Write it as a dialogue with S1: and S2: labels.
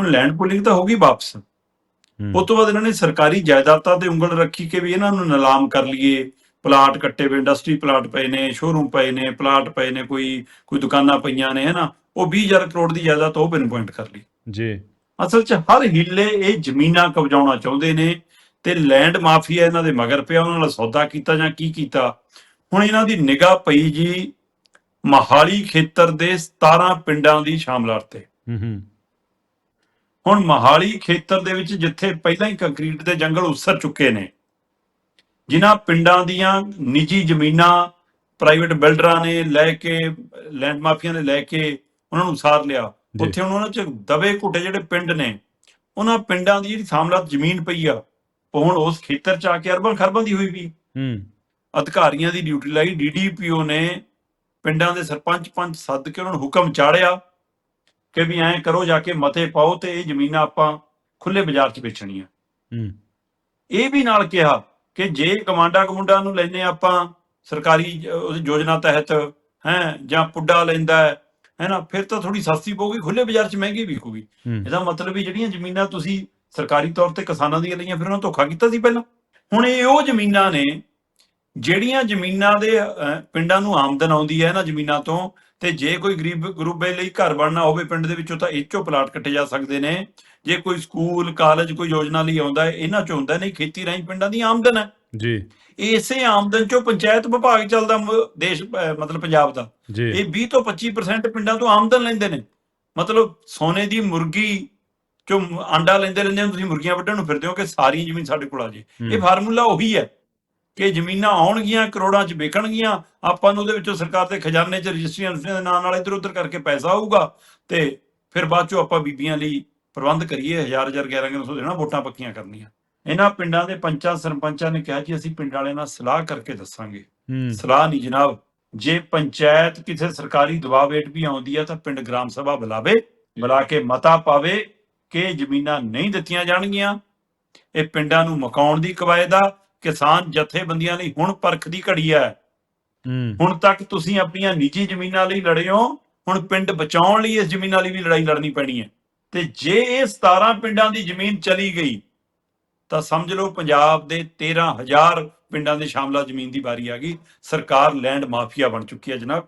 S1: ਹੁਣ land pooling ਤਾਂ ਹੋ ਗਈ ਵਾਪਸ। ਉਸ ਤੋਂ ਬਾਅਦ ਇਹਨਾਂ ਨੇ ਸਰਕਾਰੀ ਜਾਇਦਾਦਾਂ ਤੇ ਉਂਗਲ ਰੱਖੀ ਕਿ ਵੀ ਇਹਨਾਂ ਨੂੰ ਨਿਲਾਮ ਕਰ ਲਈਏ। ਪਲਾਟ ਕੱਟੇ ਵੇ ਇੰਡਸਟਰੀ ਪਲਾਟ ਪਏ ਨੇ ਸ਼ੋਰੂਮ ਪਏ ਨੇ ਪਲਾਟ ਪਏ ਨੇ ਕੋਈ ਕੋਈ ਦੁਕਾਨਾਂ ਪਈਆਂ ਨੇ ਹਨਾ। ਉਹ 20000 ਕਰੋੜ ਦੀ ਜਾਇਦਾਦ ਉਹ ਪਿਨ ਪੁਆਇੰਟ ਕਰ ਲਈ।
S2: ਜੀ।
S1: ਅਸਲ 'ਚ ਹਰ ਹਿੱਲੇ ਇਹ ਜ਼ਮੀਨਾਂ ਕਬਜ਼ਾਉਣਾ ਚਾਹੁੰਦੇ ਨੇ ਤੇ ਲੈਂਡ ਮਾਫੀਆ ਇਹਨਾਂ ਦੇ ਮਗਰ ਪਿਆ ਉਹਨਾਂ ਨਾਲ ਸੌਦਾ ਕੀਤਾ ਜਾਂ ਕੀ ਕੀਤਾ। ਹੁਣ ਇਹਨਾਂ ਦੀ ਨਿਗਾਹ ਪਈ ਜੀ ਮਹਾਲੀ ਖੇਤਰ ਦੇ 17 ਪਿੰਡਾਂ ਦੀ ਸ਼ਾਮਲਾਤ ਤੇ।
S2: ਹੂੰ ਹੂੰ।
S1: ਹੁਣ ਮਹਾਲੀ ਖੇਤਰ ਦੇ ਵਿੱਚ ਜਿੱਥੇ ਪਹਿਲਾਂ ਹੀ ਕੰਕਰੀਟ ਦੇ ਜੰਗਲ ਉਸਰ ਚੁੱਕੇ ਨੇ ਜਿਨ੍ਹਾਂ ਪਿੰਡਾਂ ਦੀਆਂ ਨਿੱਜੀ ਜ਼ਮੀਨਾਂ ਪ੍ਰਾਈਵੇਟ ਬਿਲਡਰਾਂ ਨੇ ਲੈ ਕੇ ਲੈਂਡ ਮਾਫੀਆ ਨੇ ਲੈ ਕੇ ਉਹਨਾਂ ਨੂੰ ਉਸਾਰ ਲਿਆ। ਉੱਥੇ ਉਹਨਾਂ ਚ ਦਬੇ ਘੁੱਟੇ ਜਿਹੜੇ ਪਿੰਡ ਨੇ ਉਹਨਾਂ ਪਿੰਡਾਂ ਦੀ ਜਿਹੜੀ ਸਾਮਲਾਤ ਜ਼ਮੀਨ ਪਈ ਆ ਹੁਣ ਉਸ ਖੇਤਰ ਚ ਆ ਕੇ ਅਰਬਾਂ ਖਰਬਾਂ ਦੀ ਹੋਈ ਵੀ
S2: ਹੂੰ।
S1: ਅਧਿਕਾਰੀਆਂ ਦੀ ਡਿਊਟੀ ਲਾਈ ਡੀਡੀਪੀਓ ਨੇ ਪਿੰਡਾਂ ਦੇ ਸਰਪੰਚ ਪੰਚ ਸੱਦ ਕੇ ਉਹਨਾਂ ਨੂੰ ਹੁਕਮ ਚਾੜਿਆ। ਕਿ ਵੀ ਐਂ ਕਰੋ ਜਾ ਕੇ ਮਤੇ ਪਾਓ ਤੇ ਇਹ ਜ਼ਮੀਨਾਂ ਆਪਾਂ ਖੁੱਲੇ ਬਾਜ਼ਾਰ 'ਚ ਵੇਚਣੀਆਂ।
S2: ਹੂੰ।
S1: ਇਹ ਵੀ ਨਾਲ ਕਿਹਾ ਕਿ ਜੇ ਕਮਾਂਡਾ ਕਮੁੰਡਾ ਨੂੰ ਲੈਨੇ ਆਪਾਂ ਸਰਕਾਰੀ ਯੋਜਨਾ ਤਹਿਤ ਹੈ ਜਾਂ ਪੁੱਡਾ ਲੈਂਦਾ ਹੈ ਨਾ ਫਿਰ ਤਾਂ ਥੋੜੀ ਸਸਤੀ ਪਊਗੀ ਖੁੱਲੇ ਬਾਜ਼ਾਰ 'ਚ ਮਹਿੰਗੀ ਵਿਕੂਗੀ।
S2: ਹੂੰ।
S1: ਇਹਦਾ ਮਤਲਬ ਵੀ ਜਿਹੜੀਆਂ ਜ਼ਮੀਨਾਂ ਤੁਸੀਂ ਸਰਕਾਰੀ ਤੌਰ ਤੇ ਕਿਸਾਨਾਂ ਦੀਆਂ ਲਈਆਂ ਫਿਰ ਉਹਨਾਂ ਧੋਖਾ ਕੀਤਾ ਸੀ ਪਹਿਲਾਂ। ਹੁਣ ਇਹ ਉਹ ਜ਼ਮੀਨਾਂ ਨੇ ਜਿਹੜੀਆਂ ਜ਼ਮੀਨਾਂ ਦੇ ਪਿੰਡਾਂ ਨੂੰ ਆਮਦਨ ਆਉਂਦੀ ਹੈ ਇਹਨਾਂ ਜ਼ਮੀਨਾਂ ਤੋਂ ਤੇ ਜੇ ਕੋਈ ਗਰੀਬ ਗਰੂਬੇ ਲਈ ਘਰ ਬਣਨਾ ਹੋਵੇ ਪਿੰਡ ਦੇ ਵਿੱਚੋਂ ਤਾਂ ਇਹ 'ਚੋਂ ਪਲਾਟ ਕੱਟੇ ਜਾ ਸਕਦੇ ਨੇ। ਜੇ ਕੋਈ ਸਕੂਲ ਕਾਲਜ ਕੋਈ ਯੋਜਨਾ ਲਈ ਆਉਂਦਾ ਹੈ ਇਹਨਾਂ ਚੋਂ ਹੁੰਦਾ ਨਹੀਂ ਖੇਤੀ ਰਾਹੀਂ ਪਿੰਡਾਂ ਦੀ ਆਮਦਨ ਹੈ।
S2: ਜੀ।
S1: ਇਸੇ ਆਮਦਨ ਚੋਂ ਪੰਚਾਇਤ ਵਿਭਾਗ ਚੱਲਦਾ ਦੇਸ਼ ਮਤਲਬ ਪੰਜਾਬ ਦਾ। ਇਹ 20 ਤੋਂ 25% ਪਿੰਡਾਂ ਤੋਂ ਆਮਦਨ ਲੈਂਦੇ ਨੇ। ਮਤਲਬ ਸੋਨੇ ਦੀ ਮੁਰਗੀ ਚੋਂ ਆਂਡਾ ਲੈਂਦੇ ਲੈਂਦੇ ਨੂੰ ਤੁਸੀਂ ਮੁਰਗੀਆਂ ਵੱਢਣ ਨੂੰ ਫਿਰਦੇ ਹੋ ਕਿ ਸਾਰੀ ਜ਼ਮੀਨ ਸਾਡੇ ਕੋਲ ਆ ਜੇ ਇਹ ਫਾਰਮੂਲਾ ਉਹੀ ਹੈ। ਕਿ ਜ਼ਮੀਨਾਂ ਆਉਣਗੀਆਂ ਕਰੋੜਾਂ 'ਚ ਵਿਕਣਗੀਆਂ ਆਪਾਂ ਨੂੰ ਉਹਦੇ ਵਿੱਚੋਂ ਸਰਕਾਰ ਦੇ ਖਜ਼ਾਨੇ 'ਚ ਰਜਿਸਟਰੀਆਂ ਦੇ ਨਾਂ ਨਾਲ ਇੱਧਰ ਉੱਧਰ ਕਰਕੇ ਪੈਸਾ ਆਊਗਾ ਤੇ ਫਿਰ ਬਾਅਦ 'ਚੋਂ ਆਪਾਂ ਬੀਬੀਆਂ ਲਈ ਪ੍ਰਬੰਧ ਕਰੀਏ ਹਜ਼ਾਰ ਹਜ਼ਾਰ 1100 ਦੇਣਾ ਵੋਟਾਂ ਪੱਕੀਆਂ ਕਰਨੀਆਂ। ਇਹਨਾਂ ਪਿੰਡਾਂ ਦੇ ਪੰਚਾਂ ਸਰਪੰਚਾਂ ਨੇ ਕਿਹਾ ਜੀ ਅਸੀਂ ਪਿੰਡ ਵਾਲਿਆਂ ਨਾਲ ਸਲਾਹ ਕਰਕੇ ਦੱਸਾਂਗੇ। ਸਲਾਹ ਨਹੀਂ ਜਨਾਬ ਜੇ ਪੰਚਾਇਤ ਕਿਸੇ ਸਰਕਾਰੀ ਦਬਾਅ ਹੇਠ ਵੀ ਆਉਂਦੀ ਹੈ ਤਾਂ ਪਿੰਡ ਗ੍ਰਾਮ ਸਭਾ ਬੁਲਾਵੇ ਬੁਲਾ ਕੇ ਮਤਾ ਪਾਵੇ ਕਿ ਜ਼ਮੀਨਾਂ ਨਹੀਂ ਦਿੱਤੀਆਂ ਜਾਣਗੀਆਂ। ਇਹ ਪਿੰਡਾਂ ਨੂੰ ਮਕਾਉਣ ਦੀ ਕਵਾਇਦ ਆ ਕਿਸਾਨ ਜਥੇਬੰਦੀਆਂ ਲਈ ਹੁਣ ਪਰਖ ਦੀ ਘੜੀ
S2: ਹੈ।
S1: ਹੁਣ ਤੱਕ ਤੁਸੀਂ ਆਪਣੀਆਂ ਨਿੱਜੀ ਜ਼ਮੀਨਾਂ ਲਈ ਲੜੇ ਹੋ ਹੁਣ ਪਿੰਡ ਬਚਾਉਣ ਲਈ ਇਸ ਜ਼ਮੀਨਾਂ ਲਈ ਵੀ ਲੜਾਈ ਲੜਨੀ ਪੈਣੀ ਹੈ। ਤੇ ਜੇ ਇਹ 17 ਪਿੰਡਾਂ ਦੀ ਜ਼ਮੀਨ ਚਲੀ ਗਈ ਤਾਂ ਸਮਝ ਲਓ ਪੰਜਾਬ ਦੇ 13000 ਪਿੰਡਾਂ ਦੇ ਸ਼ਾਮਲਾ ਜ਼ਮੀਨ ਦੀ ਵਾਰੀ ਆ ਗਈ। ਸਰਕਾਰ ਲੈਂਡ ਮਾਫੀਆ ਬਣ ਚੁੱਕੀ ਹੈ ਜਨਾਬ।